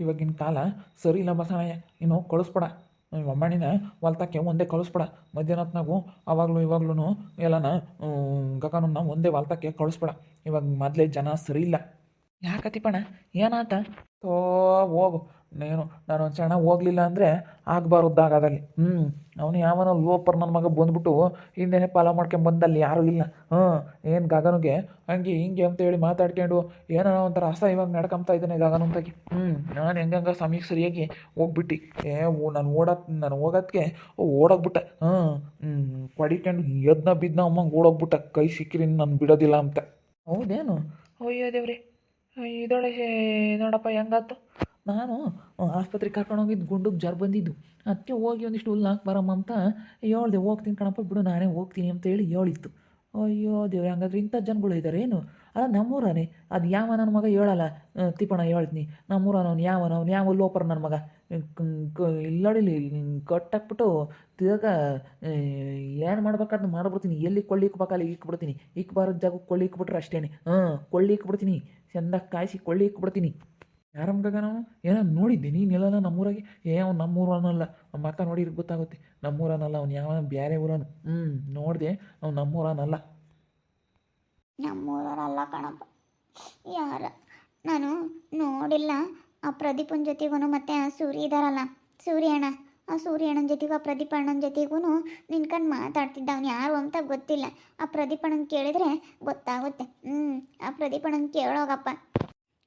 ಇವಾಗಿನ ಕಾಲ ಸರಿ ಇಲ್ಲ ಬಸವಯ್ಯ ಇನ್ನು ಕಳಿಸ್ಬೇಡ. ಒಮ್ಮಣಿನ ಹೊಲ್ತಕ್ಕೆ ಒಂದೇ ಕಳಿಸ್ಬೇಡ. ಮಧ್ಯಾಹ್ನತ್ನಾಗು ಅವಾಗಲೂ ಇವಾಗ್ಲೂ ಎಲ್ಲನ ಗಗನನ್ನ ಒಂದೇ ಹೊಲ್ತಕ್ಕೆ ಕಳಿಸ್ಬೇಡ. ಇವಾಗ ಮೊದಲೇ ಜನ ಸರಿ ಇಲ್ಲ. ಯಾಕತಿಪ್ಪಣ ಏನಾತ? ತೋ, ಹೋಗು. ನೀನು, ನಾನು ಒಂದು ಕ್ಷಣ ಹೋಗ್ಲಿಲ್ಲ ಅಂದರೆ ಆಗಬಾರ್ದಾಗದಲ್ಲಿ ಹ್ಞೂ ಅವನು ಯಾವನೋ ಲೋಪರ್ ನನ್ನ ಮಗ ಬಂದ್ಬಿಟ್ಟು ಹಿಂದೆನೇ ಪಾಲ ಮಾಡ್ಕೊಂಡು ಬಂದಲ್ಲಿ, ಯಾರೂ ಇಲ್ಲ. ಹ್ಞೂ ಏನು ಗಗನಿಗೆ? ಹಂಗೆ ಹಿಂಗೆ ಅಂತ ಹೇಳಿ ಮಾತಾಡ್ಕೊಂಡು ಏನೋ ಒಂಥರ ಅಸ ಇವಾಗ ನಡ್ಕೊಂತ ಇದ್ದಾನೆ ಗಗನ ಅಂತಾಗಿ ಹ್ಞೂ ನಾನು ಹೆಂಗಂಗ ಸಮಯಕ್ಕೆ ಸರಿಯಾಗಿ ಹೋಗ್ಬಿಟ್ಟು. ಏ ಓ ನಾನು ಓಡೋದ್ ನಾನು ಹೋಗೋದಕ್ಕೆ ಓಡೋಗ್ಬಿಟ್ಟೆ. ಹ್ಞೂ ಹ್ಞೂ ಪಡಿಕೊಂಡು ಎದ್ನ ಬಿದ್ನ ಅಮ್ಮಂಗೆ ಓಡೋಗ್ಬಿಟ್ಟೆ. ಕೈ ಸಿಕ್ಕಿರಿ, ನಾನು ಬಿಡೋದಿಲ್ಲ ಅಂತ. ಹೌದೇನು? ಅಯ್ಯೋ ದೇವ್ರಿ. ಇದೊಳೆ ನೋಡಪ್ಪ, ಹೆಂಗಾತು? ನಾನು ಆಸ್ಪತ್ರೆಗೆ ಕರ್ಕೊಂಡು ಹೋಗಿದ್ದು ಗುಂಡುಗೆ ಜ್ವರ ಬಂದಿದ್ದು. ಅದಕ್ಕೆ ಹೋಗಿ ಒಂದಿಷ್ಟು ಹುಲ್ಲು ಹಾಕಿ ಬರಮ್ಮ ಅಂತ ಹೇಳ್ದೆ, ಹೋಗ್ತೀನಿ ಕಣಪ್ಪ, ಬಿಡು, ನಾನೇ ಹೋಗ್ತೀನಿ ಅಂತ ಹೇಳಿ ಹೇಳಿತ್ತು. ಅಯ್ಯೋ, ದೇವ್ರೆ, ಹಂಗಾದ್ರೆ ಇಂಥ ಜನಗಳು ಇದ್ದಾರೆ ಏನು? ಅಲ್ಲ, ನಮ್ಮೂರನೇ. ಅದು ಯಾವ ನನ್ನ ಮಗ ಹೇಳಲ್ಲ. ತಿಪ್ಪಣ ಹೇಳ್ತೀನಿ. ನಮ್ಮೂರನವ್ನು ಯಾವ ಅವ್ನು ಯಾವ ಲೋಪರ ನನ್ನ ಮಗ ಇಲ್ಲಡಿಲಿ ಕಟ್ಟಾಕ್ಬಿಟ್ಟು ತಿರ್ಗ ಏನು ಮಾಡ್ಬೇಕಾದ್ರೆ ಮಾಡ್ಬಿಡ್ತೀನಿ. ಎಲ್ಲಿ ಕೊಳ್ಳಿ ಇಕ್ಬೇಕಲ್ಲ ಇಕ್ಬಿಡ್ತೀನಿ. ಇಕ್ಬಾರದ ಜಾಗಕ್ಕೆ ಕೊಳ್ಳಿ ಇಕ್ಬಿಟ್ರೆ ಅಷ್ಟೇ ಹಾಂ ಕೊಳ್ಳಿ ಇಕ್ಬಿಡ್ತೀನಿ. ಚಂದ ಕಾಯಿಸಿ ಕೊಳ್ಳಿ ಇಕ್ಬಿಡ್ತೀನಿ ಯಾರಮ್ಮ ನಾವು ಏನೋ ನೋಡಿದ್ದೆ ನೀನೆಲ್ಲ ನಮ್ಮೂರಾಗೆ? ಏ, ಅವ್ನು ನಮ್ಮೂರನಲ್ಲ. ನಮ್ಮ ಅಕ್ಕ ನೋಡಿದ್ರೆ ಗೊತ್ತಾಗುತ್ತೆ. ನಮ್ಮೂರನಲ್ಲ, ಅವ್ನು ಯಾವ ಬೇರೆ ಊರನು. ಹ್ಞೂ ನೋಡಿದೆ, ಅವ್ನು ನಮ್ಮೂರನಲ್ಲ. ನಮ್ಮೂರಲ್ಲ ಕಣಪ್ಪ. ಯಾರ? ನಾನು ನೋಡಿಲ್ಲ. ಆ ಪ್ರದೀಪನ ಜೊತೆಗೂ ಮತ್ತೆ ಆ ಸೂರ್ಯ ಇದಾರಲ್ಲ ಸೂರ್ಯ ಅಣ್ಣ ಆ ಸೂರ್ಯ ಅಣ್ಣನ ಜೊತೆಗೂ, ಆ ಪ್ರದೀಪ ಅಣ್ಣನ ಜೊತೆಗೂ ನಿನ್ಕಂಡು ಮಾತಾಡ್ತಿದ್ದ ಅವ್ನು ಯಾರು ಅಂತ ಗೊತ್ತಿಲ್ಲ. ಆ ಪ್ರದೀಪ ಅಣ್ಣನ ಕೇಳಿದ್ರೆ ಗೊತ್ತಾಗುತ್ತೆ. ಹ್ಞೂ ಆ ಪ್ರದೀಪ ಅಣ್ಣನ ಕೇಳೋಗಪ್ಪ.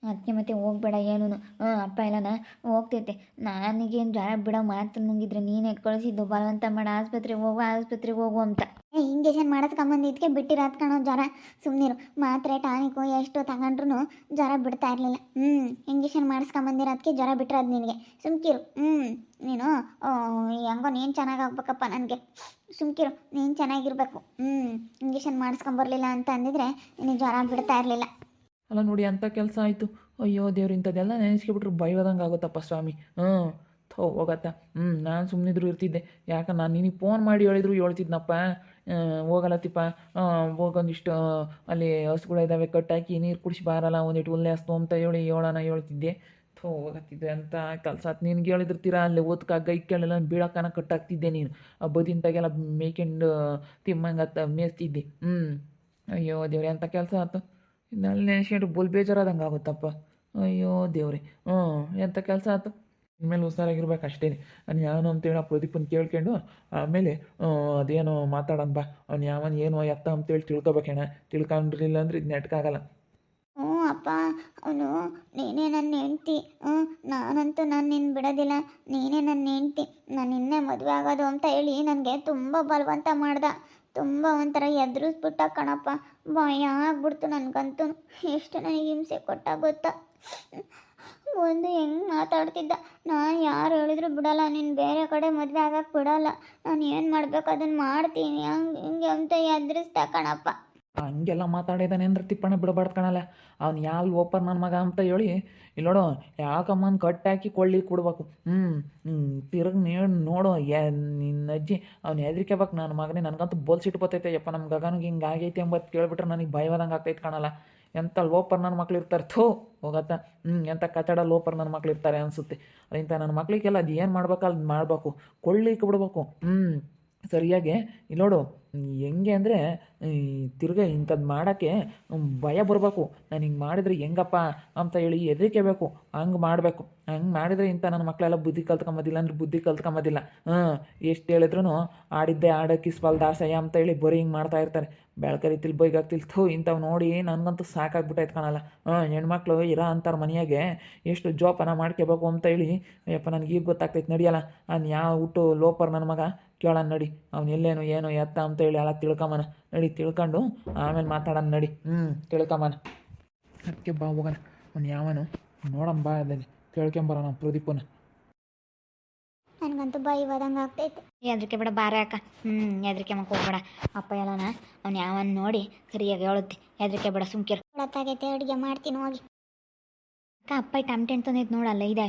ಅದಕ್ಕೆ ಮತ್ತೆ ಹೋಗ್ಬೇಡ ಏನೂ ಹ್ಞೂ ಅಪ್ಪ ಎಲ್ಲನ ಹೋಗ್ತೈತೆ. ನನಗೇನು ಜ್ವರ ಬಿಡೋ ಮಾತು ನುಂಗಿದ್ರೆ ನೀನೇ ಕಳಿಸಿದ್ದು ಬಲವಂತ ಮಾಡ, ಆಸ್ಪತ್ರೆಗೆ ಹೋಗು ಆಸ್ಪತ್ರೆಗೆ ಹೋಗು ಅಂತ. ಇಂಜೆಕ್ಷನ್ ಇಂಜೆಕ್ಷನ್ ಮಾಡಿಸ್ಕೊಂಬಂದಿದ್ದಕ್ಕೆ ಬಿಟ್ಟಿರೋದು ಕಣೋ ಜ್ವರ. ಸುಮ್ಮನಿರು ಮಾತ್ರೆ, ಟಾನಿಕು, ಎಷ್ಟು ತಗೊಂಡ್ರು ಜ್ವರ ಬಿಡ್ತಾ ಇರಲಿಲ್ಲ. ಹ್ಞೂ ಇಂಜೆಕ್ಷನ್ ಮಾಡಿಸ್ಕೊಂಬಂದಿರೋದಕ್ಕೆ ಜ್ವರ ಬಿಟ್ಟಿರೋದು ನಿನಗೆ. ಸುಮ್ಕಿರು. ಹ್ಞೂ ನೀನು ಹೆಂಗೋ ನೀನು ಚೆನ್ನಾಗಾಗ್ಬೇಕಪ್ಪ ನನಗೆ. ಸುಮ್ಕಿರು. ನೀನು ಚೆನ್ನಾಗಿರ್ಬೇಕು. ಹ್ಞೂ ಇಂಜೆಕ್ಷನ್ ಮಾಡಿಸ್ಕೊಂಬರ್ಲಿಲ್ಲ ಅಂತ ಅಂದಿದ್ರೆ ನಿನಗೆ ಜ್ವರ ಬಿಡ್ತಾ ಇರಲಿಲ್ಲ. ಅಲ್ಲ ನೋಡಿ ಅಂಥ ಕೆಲಸ ಆಯಿತು. ಅಯ್ಯೋ ದೇವ್ರು ಇಂಥದ್ದೆಲ್ಲ ನೆನೆಸ್ಕೊಬಿಟ್ರು ಬೈವದಂಗೆ ಆಗುತ್ತಪ್ಪ ಸ್ವಾಮಿ. ಹ್ಞೂ ಥೋ, ಹೋಗತ್ತ. ಹ್ಞೂ ನಾನು ಸುಮ್ಮನಿದ್ರು ಇರ್ತಿದ್ದೆ. ಯಾಕೆ, ನಾನು ನಿನಗೆ ಫೋನ್ ಮಾಡಿ ಹೇಳಿದ್ರು ಹೇಳ್ತಿದ್ನಪ್ಪ. ಹೋಗಲತ್ತಿಪ್ಪ ಹೋಗೊಂದಿಷ್ಟು ಅಲ್ಲಿ ಹಸುಗಳು ಇದ್ದಾವೆ ಕಟ್ಟಾಕಿ ನೀರು ಕುಡಿಸಿ ಬಾರಲ್ಲ ಒಂದಿಟ್ಟು ಉಲ್ಲೆ ಹಸ್ತು ಅಂತ ಹೇಳಿ ಹೇಳೋಣ ಹೇಳ್ತಿದ್ದೆ. ಥೋ, ಹೋಗತ್ತಿದ್ದೆ ಅಂತ ಕೆಲಸ ಆತು. ನಿನ್ಗೆ ಹೇಳಿದಿರ್ತೀರ ಅಲ್ಲಿ ಓದ್ಕ ಗೈ ಕೇಳಲ್ಲ, ಬೀಳಕ್ಕನ ಕಟ್ಟಾಕ್ತಿದ್ದೆ ನೀನು. ಆ ಬದಿಂತಾಗೆಲ್ಲ ಮೇಕೆಂಡು ತಿಮ್ಮಂಗತ್ತ ಮೇಸ್ತಿದ್ದೆ. ಹ್ಞೂ ಅಯ್ಯೋ ದೇವ್ರೆ ಅಂತ ಕೆಲಸ ಆಯ್ತು ನಲ್ಲಿ ನೆನೆಸ್ಕೊಂಡು ಬುಲ್ ಬೇಜಾರಾದಂಗೆ ಆಗುತ್ತಪ್ಪ. ಅಯ್ಯೋ ದೇವ್ರಿ. ಹ್ಞೂ ಎಂಥ ಕೆಲಸ ಆಯ್ತು ಇನ್ಮೇಲೆ ಹುಷಾರಾಗಿರ್ಬೇಕು ಅಷ್ಟೇ ಅವ್ನು ಯಾವನು ಅಂತೇಳಿ ಆ ಪ್ರದೀಪನ್ ಕೇಳ್ಕೊಂಡು ಆಮೇಲೆ ಅದೇನೋ ಮಾತಾಡೋಣ ಬಾ. ಅವ್ನು ಯಾವನ್ ಏನು ಎತ್ತ ಅಂತೇಳಿ ತಿಳ್ಕೊಬೇಕೇಣ ತಿಳ್ಕೊಂಡಿರಲಿಲ್ಲ ಅಂದ್ರೆ ಇದು ನೆಟ್ಕಾಗಲ್ಲ. ಹ್ಞೂ, ಅಪ್ಪ. ಅವನು, ನೀನೇ ನನ್ನ ಹೆಂಡ್ತಿ. ಹ್ಞೂ, ನಾನಂತೂ ನಾನು ನಿನ್ನ ಬಿಡೋದಿಲ್ಲ. ನೀನೇ ನನ್ನ ಹೆಂಡ್ತಿ. ನಾನು ನಿನ್ನೆ ಮದುವೆ ಆಗೋದು ಅಂತ ಹೇಳಿ ನನಗೆ ತುಂಬ ಬಲವಂತ ಮಾಡ್ದ. ತುಂಬ ಒಂಥರ ಎದುರಿಸ್ಬಿಟ್ಟ ಕಣಪ್ಪ. ಭಯ ಆಗ್ಬಿಡ್ತು ನನಗಂತೂ. ಎಷ್ಟು ನನಗೆ ಹಿಂಸೆ ಕೊಟ್ಟ ಗೊತ್ತಾ? ಒಂದು ಹೆಂಗೆ ಮಾತಾಡ್ತಿದ್ದ. ನಾನು ಯಾರು ಹೇಳಿದ್ರು ಬಿಡಲ್ಲ, ನೀನು ಬೇರೆ ಕಡೆ ಮದುವೆ ಆಗಕ್ಕೆ ಬಿಡಲ್ಲ. ನಾನು ಏನು ಮಾಡಬೇಕು ಅದನ್ನು ಮಾಡ್ತೀನಿ. ಹಂಗೆ ಹಿಂಗೆ ಅಂತ ಎದುರಿಸ್ದ ಕಣಪ್ಪ. ಹಂಗೆಲ್ಲ ಮಾತಾಡಿದಾನೆ ಅಂದ್ರೆ ತಿಪ್ಪಣ್ಣ ಬಿಡಬಾರ್ದು ಕಣಲ್ಲ. ಅವ್ನು ಯಾಲ್ ಓಪರ್ ನನ್ನ ಮಗ ಅಂತ ಹೇಳಿ ಇಲ್ಲಿ ನೋಡು, ಯಾಕಮ್ಮನ ಕಟ್ಟಾಕಿ ಕೊಳ್ಳಿ ಕೊಡ್ಬೇಕು. ಹ್ಞೂ ತಿರುಗಿ ನೋಡು, ಯಾ ನಿನ್ನ ಅಜ್ಜಿ, ಅವ್ನು ಹೆದರಿಕೆಬೇಕು ನನ್ನ ಮಗನೇ, ನನಗಂತೂ ಬೋಲ್ಸಿಟ್ಟು ಬರ್ತೈತೆ. ಯಪ್ಪ ನಮ್ಮ ಗಗನಿಗೆ ಹಿಂಗೆ ಆಗೈತೆ ಎಂಬತ್ತು ಕೇಳ್ಬಿಟ್ರೆ ನನಗೆ ಭಯವಾದಂಗೆ ಆಗ್ತೈತೆ ಕಣಲ್ಲ. ಎಂಥ ಲೋಪರ್ ನನ್ನ ಮಕ್ಳು ಇರ್ತಾರೆ, ಥೋ, ಹೋಗತ್ತ. ಹ್ಞೂ ಎಂಥ ಕಚಡ ಲೋಪರ್ ನನ್ನ ಮಕ್ಳು ಇರ್ತಾರೆ ಅನಿಸುತ್ತೆ. ಅದಿಂತ ನನ್ನ ಮಕ್ಳಿಗೆಲ್ಲ ಅದು ಏನು ಮಾಡ್ಬೇಕು ಅಲ್ಲಿ ಮಾಡಬೇಕು. ಕೊಳ್ಳಿಕ್ಕೆ ಬಿಡ್ಬೇಕು. ಹ್ಞೂ ಸರಿಯಾಗಿ ನೋಡು, ಹೆಂಗೆ ಅಂದರೆ ತಿರ್ಗಾ ಇಂಥದ್ದು ಮಾಡೋಕ್ಕೆ ಭಯ ಬರಬೇಕು. ನಾನು ಹಿಂಗೆ ಮಾಡಿದ್ರೆ ಹೆಂಗಪ್ಪ ಅಂತ ಹೇಳಿ ಎದಕ್ಕೆ ಹಂಗೆ ಮಾಡಬೇಕು. ಹಂಗೆ ಮಾಡಿದರೆ ಇಂಥ ನನ್ನ ಮಕ್ಕಳೆಲ್ಲ ಬುದ್ಧಿ ಕಲ್ತ್ಕೊಂಬೋದಿಲ್ಲ ಅಂದ್ರೆ ಬುದ್ಧಿ ಕಲ್ತ್ಕೊಂಬೋದಿಲ್ಲ. ಹಾಂ ಎಷ್ಟು ಹೇಳಿದ್ರು ಆಡಿದ್ದೆ ಆಡಕ್ಕಿಸ್ಬಲ್ ದಾಸಯ್ಯ ಅಂತ ಹೇಳಿ ಬರೀ ಹಿಂಗೆ ಮಾಡ್ತಾ ಇರ್ತಾರೆ. ಬೆಳ್ಕರಿತಿಲ್ ಬೈಗಾಗ್ತಿಲ್ ಥೂ, ಇಂಥವು ನೋಡಿ ನನಗಂತೂ ಸಾಕಾಗ್ಬಿಟ್ಟೈತೆ ಕಾಣಲ್ಲ. ಹಾಂ ಹೆಣ್ಮಕ್ಳು ಇರೋ ಅಂತಾರೆ ಮನೆಯಾಗೆ ಎಷ್ಟು ಜೋಪಾನ ಮಾಡ್ಕೋಬೇಕು ಅಂತ ಹೇಳಿ, ಅಯ್ಯಪ್ಪ ನನಗೆ ಈಗ ಗೊತ್ತಾಗ್ತೈತೆ ನಡೆಯಲ್ಲ. ನಾನು ಯಾವ ಹುಟ್ಟು, ಲೋಪರ್ ನನ್ನ ಮಗ? ಕೇಳೋಣ ನಡಿ. ಅವ್ನು ಎಲ್ಲೇನು ಏನು ಎತ್ತ ಅಂತ ಹೇಳಿ ಎಲ್ಲ ತಿಳ್ಕೊಂಬನ. ನಡಿ ತಿಳ್ಕೊಂಡು ಆಮೇಲೆ ಮಾತಾಡೋಣ ನಡಿ. ಹ್ಞೂ ತಿಳ್ಕೊಂಬನ. ಅದಕ್ಕೆ ಬಾ ಹೋಗೋಣ. ಅವ್ನು ಯಾವನು? ನೋಡಮ್ಮ ಬಾ ಅದಲ್ಲಿ ಕೇಳ್ಕೊಂಬರೋಣ ಪ್ರದೀಪನ ನನಗಂತೂ ಭಯವಾದಂಗೆ ಆಗ್ತೈತೆ. ಹೆದರಿಕೆ ಬೇಡ ಬಾರ ಅಕ್ಕ. ಹ್ಞೂ ಹೆದರಿಕೆ ಮಕ್ಕ ಹೋಗ್ಬೇಡ. ಅಪ್ಪ ಹೇಳೋಣ ಅವ್ನು ಯಾವನ್ ನೋಡಿ ಸರಿಯಾಗಿ ಹೇಳುತ್ತೆ. ಹೆದರಿಕೆ ಬೇಡ ಸುಮ್ಕಿರು. ಗೊತ್ತಾಗೈತೆ ಅಡುಗೆ ಮಾಡ್ತೀನಿ ಹೋಗಿ. ಅಕ್ಕ ಅಪ್ಪ ಟಮಟೆ ತಂದೈತೆ ನೋಡಲ್ಲ ಇದೆ.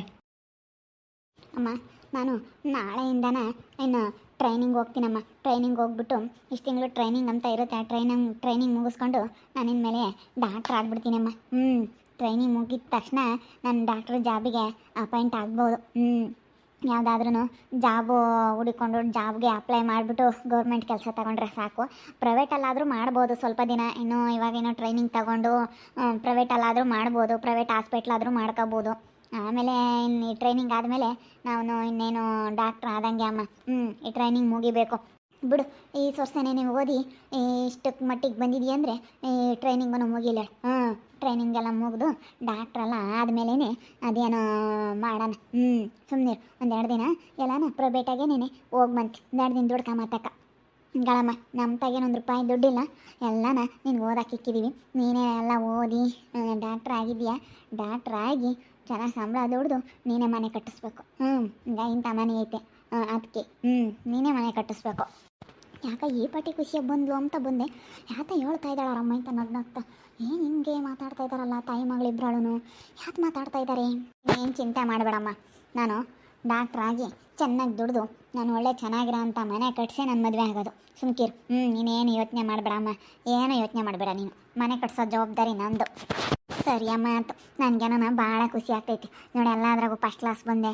ಅಮ್ಮ ನಾನು ನಾಳೆಯಿಂದನ ಇನ್ನು ಟ್ರೈನಿಂಗ್ ಹೋಗ್ತೀನಮ್ಮ. ಟ್ರೈನಿಂಗ್ ಹೋಗ್ಬಿಟ್ಟು ಇಷ್ಟು ತಿಂಗಳು ಟ್ರೈನಿಂಗ್ ಅಂತ ಇರುತ್ತೆ. ಆ ಟ್ರೈನಿಂಗ್ ಟ್ರೈನಿಂಗ್ ಮುಗಿಸ್ಕೊಂಡು ನಾನು ಮೇಲೆ ಡಾಕ್ಟ್ರ್ ಆಗ್ಬಿಡ್ತೀನಮ್ಮ. ಹ್ಞೂ ಟ್ರೈನಿಂಗ್ ಮುಗಿದ ತಕ್ಷಣ ನಾನು ಡಾಕ್ಟ್ರ್ ಜಾಬಿಗೆ ಅಪಾಯಿಂಟ್ ಆಗ್ಬೋದು. ಹ್ಞೂ ಯಾವುದಾದ್ರೂ ಜಾಬು ಹುಡುಕೊಂಡು ಜಾಬ್ಗೆ ಅಪ್ಲೈ ಮಾಡಿಬಿಟ್ಟು ಗೌರ್ಮೆಂಟ್ ಕೆಲಸ ತಗೊಂಡ್ರೆ ಸಾಕು. ಪ್ರೈವೇಟಲ್ಲಾದರೂ ಮಾಡ್ಬೋದು ಸ್ವಲ್ಪ ದಿನ. ಇನ್ನು ಇವಾಗೇನೋ ಟ್ರೈನಿಂಗ್ ತಗೊಂಡು ಪ್ರೈವೇಟಲ್ಲಾದರೂ ಮಾಡ್ಬೋದು. ಪ್ರೈವೇಟ್ ಹಾಸ್ಪಿಟ್ಲಾದರೂ ಮಾಡ್ಕೋಬೋದು. ಆಮೇಲೆ ಇನ್ನು ಈ ಟ್ರೈನಿಂಗ್ ಆದಮೇಲೆ ನಾನು ಇನ್ನೇನು ಡಾಕ್ಟ್ರ್ ಆದಂಗೆ ಅಮ್ಮ. ಹ್ಞೂ ಈ ಟ್ರೈನಿಂಗ್ ಮುಗಿಬೇಕು. ಬಿಡು, ಈ ಸೊರ್ಸೆನೆ ನೀವು ಓದಿ ಇಷ್ಟಕ್ಕೆ ಮಟ್ಟಿಗೆ ಬಂದಿದೆಯಾ ಅಂದರೆ ಈ ಟ್ರೈನಿಂಗನ್ನು ಮುಗಿಲ್ಲ ಹ್ಞೂ ಟ್ರೈನಿಂಗ್ ಎಲ್ಲ ಮುಗಿದು ಡಾಕ್ಟ್ರೆಲ್ಲ ಆದಮೇಲೆ ಅದೇನೋ ಮಾಡೋಣ. ಹ್ಞೂ ಸುಮ್ಮನೆ ಒಂದೆರಡು ದಿನ ಎಲ್ಲಾನ ಪ್ರೈವೇಟಾಗೆ ನೀನೆ ಹೋಗಿ ಬಂತು ಒಂದೆರಡು ದಿನ ಮಾತಾಕ ಗಳಮ್ಮ ನಮ್ಮ ತಾಗೇನು ಒಂದು ರೂಪಾಯಿ ದುಡ್ಡಿಲ್ಲ. ಎಲ್ಲನ ನಿನ್ಗೆ ಓದಕ್ಕೆ ಇಕ್ಕಿದ್ದೀವಿ ನೀನೇ ಎಲ್ಲ ಓದಿ ಡಾಕ್ಟ್ರ್ ಆಗಿದೆಯಾ? ಡಾಕ್ಟ್ರ್ ಆಗಿ ಚೆನ್ನಾಗಿ ಸಂಬಳ ದುಡ್ದು ನೀನೇ ಮನೆ ಕಟ್ಟಿಸ್ಬೇಕು. ಹ್ಞೂ ಈಗ ಇಂಥ ಮನೆ ಐತೆ. ಅದಕ್ಕೆ ಹ್ಞೂ ನೀನೇ ಮನೆ ಕಟ್ಟಿಸ್ಬೇಕು. ಯಾಕೆ ಈ ಪಟ್ಟಿ ಖುಷಿಯಾಗಿ ಬಂದ್ಲು ಅಂತ ಬಂದೆ. ಯಾತ ಹೇಳ್ತಾ ಇದ್ದಾಳ ರಮ್ಮ ಅಂತ ನಗ್ನಗ್ತಾ ಏನು ಹಿಂಗೆ ಮಾತಾಡ್ತಾ ಇದ್ದಾರಲ್ಲ ತಾಯಿ ಮಗಳಿಬ್ರಾಳು ಯಾಕೆ ಮಾತಾಡ್ತಾ ಇದ್ದಾರೆ ಏನು ಚಿಂತೆ ಮಾಡಬೇಡಮ್ಮ. ನಾನು ಡಾಕ್ಟ್ರ್ ಆಗಿ ಚೆನ್ನಾಗಿ ದುಡ್ದು, ನಾನು ಒಳ್ಳೆ ಚೆನ್ನಾಗಿರೋ ಅಂಥ ಮನೆ ಕಟ್ಸೇ ನನ್ನ ಮದುವೆ ಆಗೋದು. ಸುಮ್ಕಿರು. ಹ್ಞೂ ನೀನೇನು ಯೋಚನೆ ಮಾಡಬೇಡಮ್ಮ. ಏನು ಯೋಚನೆ ಮಾಡಬೇಡ ನೀನು. ಮನೆ ಕಟ್ಸೋ ಜವಾಬ್ದಾರಿ ನಂದು. ಸರಿ ಅಮ್ಮ ಅಂತ ನನಗೇನೋ ಭಾಳ ಖುಷಿ ಆಗ್ತೈತಿ. ನೋಡಿ ಎಲ್ಲದ್ರಾಗೂ ಫಸ್ಟ್ ಕ್ಲಾಸ್ ಬಂದೆ.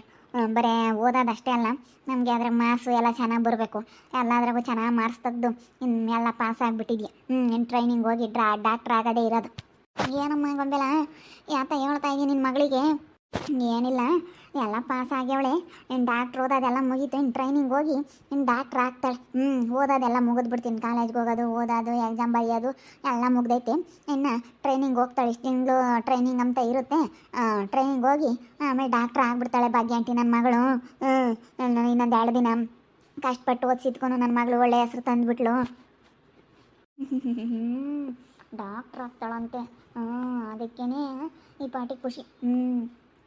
ಬರೇ ಓದೋದಷ್ಟೇ ಅಲ್ಲ. ನಮಗೆ ಅದ್ರ ಮಾರ್ಸು ಎಲ್ಲ ಚೆನ್ನಾಗಿ ಬರಬೇಕು. ಎಲ್ಲದ್ರಾಗೂ ಚೆನ್ನಾಗಿ ಮಾರ್ಕ್ಸ್ ತೆಗ್ದು ಇನ್ನು ಎಲ್ಲ ಪಾಸ್ ಆಗಿಬಿಟ್ಟಿದ್ಯಾ. ಹ್ಞೂ ಇನ್ನು ಟ್ರೈನಿಂಗ್ ಹೋಗಿ ಡ್ರಾ ಡಾಕ್ಟ್ರ್ ಆಗೋದೇ ಇರೋದು. ಏನಮ್ಮ ಗೊಂಬೆಲ? ಯಾತ ಹೇಳ್ತಾ ಇದ್ದೀನಿ ನಿನ್ನ ಮಗಳಿಗೆ. ಏನಿಲ್ಲ, ಎಲ್ಲ ಪಾಸ್ ಆಗ್ಯವಳೆ. ಇನ್ನು ಡಾಕ್ಟ್ರ್ ಓದೋದೆಲ್ಲ ಮುಗೀತು. ಇನ್ನು ಟ್ರೈನಿಂಗ್ ಹೋಗಿ ಇನ್ನು ಡಾಕ್ಟ್ರ್ ಆಗ್ತಾಳೆ. ಹ್ಞೂ ಓದೋದೆಲ್ಲ ಮುಗಿದ್ಬಿಡ್ತೀನಿ ಕಾಲೇಜ್ಗೆ ಹೋಗೋದು, ಓದೋದು ಎಕ್ಸಾಮ್ ಬರೆಯೋದು, ಎಲ್ಲ ಮುಗ್ದೈತೆ. ಇನ್ನು ಟ್ರೈನಿಂಗ್ ಹೋಗ್ತಾಳೆ. ಇಷ್ಟು ತಿಂಗಳು ಟ್ರೈನಿಂಗ್ ಅಂತ ಇರುತ್ತೆ. ಟ್ರೈನಿಂಗ್ ಹೋಗಿ ಆಮೇಲೆ ಡಾಕ್ಟ್ರ್ ಆಗ್ಬಿಡ್ತಾಳೆ ಭಾಗ್ಯ ಆಂಟಿ ನನ್ನ ಮಗಳು. ಹ್ಞೂ ಇನ್ನೊಂದು ಎರಡು ದಿನ ಕಷ್ಟಪಟ್ಟು ಓದಿಸಿದ್ಕೊಂಡು ನನ್ನ ಮಗಳು ಒಳ್ಳೆ ಹೆಸರು ತಂದುಬಿಟ್ಲು. ಡಾಕ್ಟ್ರ್ ಆಗ್ತಾಳಂತೆ. ಹ್ಞೂ ಅದಕ್ಕೇ ಈ ಪಾಟಿ ಖುಷಿ. ಹ್ಞೂ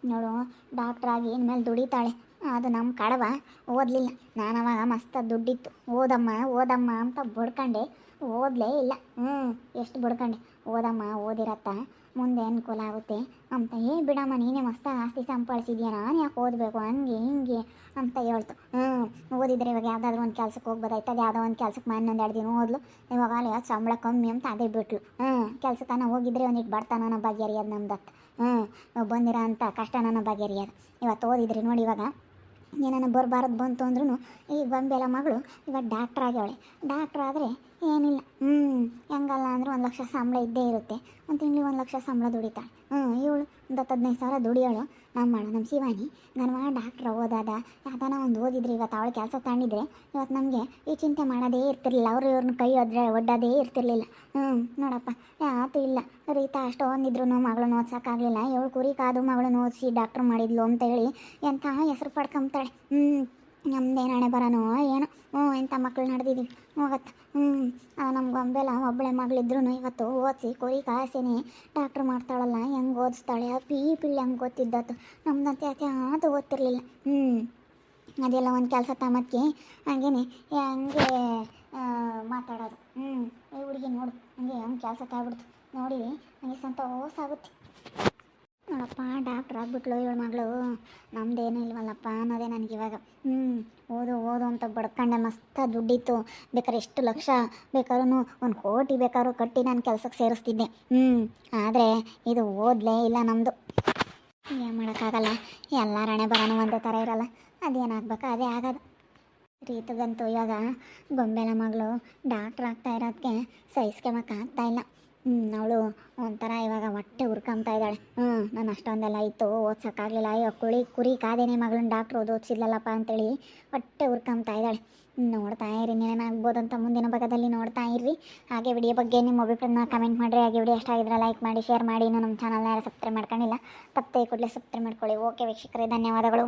ನೋಡು ಡಾಕ್ಟ್ರಾಗಿ ಇನ್ಮೇಲೆ ದುಡಿತಾಳೆ. ಅದು ನಮ್ಮ ಕಡವ, ಓದಲಿಲ್ಲ. ನಾನು ಅವಾಗ ಮಸ್ತ ದುಡ್ಡಿತ್ತು. ಓದಮ್ಮ ಓದಮ್ಮ ಅಂತ ಬಡ್ಕಂಡೆ. ಓದಲೇ ಇಲ್ಲ. ಹ್ಞೂ ಎಷ್ಟು ಬಡ್ಕಂಡೆ. ಓದಮ್ಮ, ಓದಿರತ್ತ? ಮುಂದೆ ಅನುಕೂಲ ಆಗುತ್ತೆ. ಅಂತ ಏ ಬಿಡಮ್ಮ, ನೀನೇ ಮಸ್ತ ಆಸ್ತಿ ಸಂಪಾದಿಸಿದ್ಯಾ ನಾನು? ಯಾಕೆ ಓದಬೇಕು? ಹಂಗೆ, ಹಿಂಗೆ ಅಂತ ಹೇಳ್ತು. ಹ್ಞೂ ಓದಿದ್ರೆ ಇವಾಗ ಯಾವುದಾದ್ರೂ ಒಂದು ಕೆಲಸಕ್ಕೆ ಹೋಗ್ಬೋದಾಯ್ತು. ಯಾವುದೋ ಒಂದು ಕೆಲಸಕ್ಕೆ ಮನ್ನೊಂದು ಎರಡು ದಿನ ಓದ್ಲು. ಇವಾಗ ಅಲ್ಲಿ ಯಾವ್ದು ಸಂಬಳ ಕಮ್ಮಿ ಅಂತ ಅದೇ ಬಿಟ್ಲು. ಹ್ಞೂ ಕೆಲ್ಸಕ್ಕೆ ಹೋಗಿದ್ರೆ ಒಂದಿಟ್ಟು ಬಡತನ ಬಗೆಹರಿಯೋದು ನಮ್ದತ್ತು ಹ್ಞೂ ಬಂದಿರೋ ಅಂಥ ಕಷ್ಟನ ಬಗೆಹರಿಯೋದು ಇವತ್ತು ಓದಿದ್ರಿ ನೋಡಿ ಇವಾಗ ಏನಾನ ಬರಬಾರ್ದು ಬಂತು ಅಂದ್ರೂ ಈಗ ಬಂದೆಲ್ಲ ಮಗಳು ಇವಾಗ ಡಾಕ್ಟ್ರ್ ಆಗ್ಯವಳೆ. ಡಾಕ್ಟ್ರ್ ಆದರೆ ಏನಿಲ್ಲ. ಹ್ಞೂ ಹೆಂಗಲ್ಲ ಅಂದ್ರೆ ಒಂದು ಲಕ್ಷ ಸಂಬಳ ಇದ್ದೇ ಇರುತ್ತೆ. ಒಂದು ತಿಂಗಳಿಗೆ ಒಂದು ಲಕ್ಷ ಸಂಬಳ ದುಡಿತಾಳೆ ಹ್ಞೂ ಇವಳು ಒಂದು ಹತ್ತು ಹದಿನೈದು ಸಾವಿರ ದುಡಿಯೋಳು. ನಮ್ಮ ಮಾಡು ನಮ್ಮ ಶಿವಾನಿ. ಗನ್ವ ಡಾಕ್ಟ್ರ್ ಓದಾದ. ಯಾವ್ದಾನ ಒಂದು ಓದಿದ್ರೆ ಇವತ್ತು ಅವಳು ಕೆಲಸ ತಗೊಂಡಿದ್ರೆ ಇವತ್ತು ನಮಗೆ ಈ ಚಿಂತೆ ಮಾಡೋದೇ ಇರ್ತಿರ್ಲಿಲ್ಲ. ಅವರು ಇವ್ರನ್ನ ಕೈ ಒದ್ರೆ ಒಡ್ಡೋದೇ ಇರ್ತಿರ್ಲಿಲ್ಲ. ಹ್ಞೂ ನೋಡಪ್ಪ. ಯಾತು ಇಲ್ಲ. ರೀತಾ ಅಷ್ಟೊಂದಿದ್ರು ಮಗಳನ್ನ ಓದ್ಸೋಕ್ಕಾಗಲಿಲ್ಲ ಇವಳು ಕುರಿ ಕಾದು ಮಗಳನ್ನ ಓದಿಸಿ ಡಾಕ್ಟ್ರ್ ಮಾಡಿದ್ಲು ಅಂತ ಹೇಳಿ ಎಂಥ ಹೆಸರು ಪಡ್ಕೊಂಬ್ತಾಳೆ ಹ್ಞೂ ನಮ್ದೇನು ಹಣೆ ಬರೋನೋ? ಏನೋ? ಹ್ಞೂ, ಎಂಥ ಮಕ್ಳು ನಡೆದಿದ್ದೀವಿ. ಹೋಗತ್ತೆ ಹ್ಞೂ. ನಮ್ಮ ಒಂಬೆಲ್ಲ ಒಬ್ಬಳೆ ಮಗಳಿದ್ರು ಇವತ್ತು ಓದಿಸಿ ಕುರಿ ಕಾಸೇನೆ. ಡಾಕ್ಟ್ರ್ ಮಾಡ್ತಾಳಲ್ಲ, ಹೆಂಗೆ ಓದಿಸ್ತಾಳೆ? ಪಿ ಪಿಳ್ಳಿ ಹಂಗೆ ಗೊತ್ತಿದ್ದತ್ತು ನಮ್ದಂತೆ ಯಾಕೆ ಅದು ಗೊತ್ತಿರಲಿಲ್ಲ. ಹ್ಞೂ. ಅದೆಲ್ಲ ಒಂದು ಕೆಲಸ ತಮ್ಮಕ್ಕೆ ಹಂಗೇನೆ, ಹಂಗೆ ಮಾತಾಡೋದು. ಹ್ಞೂ. ಈ ಹುಡುಗಿ ನೋಡು, ಹಂಗೆ ಹಂಗೆ ಕೆಲಸ ತಾಗ್ಬಿಡ್ತು ನೋಡಿ ನನಗೆ ಸಂತೋಷ ಆಗುತ್ತೆ. ನೋಡಪ್ಪ ಡಾಕ್ಟ್ರ್ ಆಗ್ಬಿಟ್ಲು ಇವಳ ಮಗಳು. ನಮ್ದೇನು ಇಲ್ವಲ್ಲಪ್ಪ ಅನ್ನೋದೇ ನನಗೆ ಇವಾಗ. ಹ್ಞೂ ಓದು ಓದು ಅಂತ ಬಡ್ಕೊಂಡೆ ಮಸ್ತ ದುಡ್ಡಿತ್ತು. ಬೇಕಾದ್ರೆ ಎಷ್ಟು ಲಕ್ಷ ಬೇಕಾದ್ರೂ ಒಂದು ಕೋಟಿ ಬೇಕಾದ್ರೂ ಕಟ್ಟಿ ನಾನು ಕೆಲಸಕ್ಕೆ ಸೇರಿಸ್ತಿದ್ದೆ. ಹ್ಞೂ ಆದರೆ ಇದು ಓದಲೇ ಇಲ್ಲ ನಮ್ಮದು ಏನು ಮಾಡೋಕ್ಕಾಗಲ್ಲ, ಎಲ್ಲ ರಣೆ ಬರೋನು ಒಂದೇ ಥರ ಇರಲ್ಲ. ಅದೇನಾಗ್ಬೇಕು, ಅದೇ ಆಗೋದು. ರೀತಗಂತೂ ಇವಾಗ ಗೊಂಬೆಲ ಮಗಳು ಡಾಕ್ಟ್ರ್ ಆಗ್ತಾ ಇರೋದಕ್ಕೆ ಸಹಿಸ್ಕೊಳಕ್ಕೆ ಆಗ್ತಾ ಇಲ್ಲ. ಹ್ಞೂ ಅವಳು ಒಂಥರ ಇವಾಗ ಹೊಟ್ಟೆ ಹುರ್ಕೊಂತಾ ಇದ್ದಾಳೆ. ಹ್ಞೂ ನಾನು ಅಷ್ಟೊಂದೆಲ್ಲ ಇತ್ತು, ಓದ್ಸೋಕ್ಕಾಗಲಿಲ್ಲ. ಅಯ್ಯೋ, ಕುಳಿ, ಕುರಿ ಕಾದೇನೆ ಮಗಳನ್ನ ಡಾಕ್ಟ್ರ್ ಓದು ಓದಿಸಿದ್ಲಲ್ಲಪ್ಪ ಅಂತೇಳಿ ಹೊಟ್ಟೆ ಹುರ್ಕೊಂತಾ ಇದ್ದಾಳೆ. ನೋಡ್ತಾ ಇರಿ ಏನಾಗ್ಬೋದು ಅಂತ ಮುಂದಿನ ಭಾಗದಲ್ಲಿ ನೋಡ್ತಾ ಇರ್ರಿ. ಹಾಗೆ ವಿಡಿಯೋ ಬಗ್ಗೆ ನಿಮ್ಮ ಅಭಿಪ್ರಾಯನ ಕಮೆಂಟ್ ಮಾಡಿರಿ. ಹಾಗೆ ವಿಡಿಯೋ ಇಷ್ಟ ಆಗಿದ್ರೆ ಲೈಕ್ ಮಾಡಿ ಶೇರ್ ಮಾಡಿ. ಇನ್ನೂ ನಮ್ಮ ಚಾನಲ್ನ ಯಾರು ಸಬ್ಸ್ಕ್ರೈಬ್ ಮಾಡ್ಕೊಂಡಿಲ್ಲ, ತಪ್ಪದೆ ಕೂಡಲೇ ಸಬ್ಸ್ಕ್ರೈಬ್ ಮಾಡ್ಕೊಳ್ಳಿ. ಓಕೆ ವೀಕ್ಷಕರೇ, ಧನ್ಯವಾದಗಳು.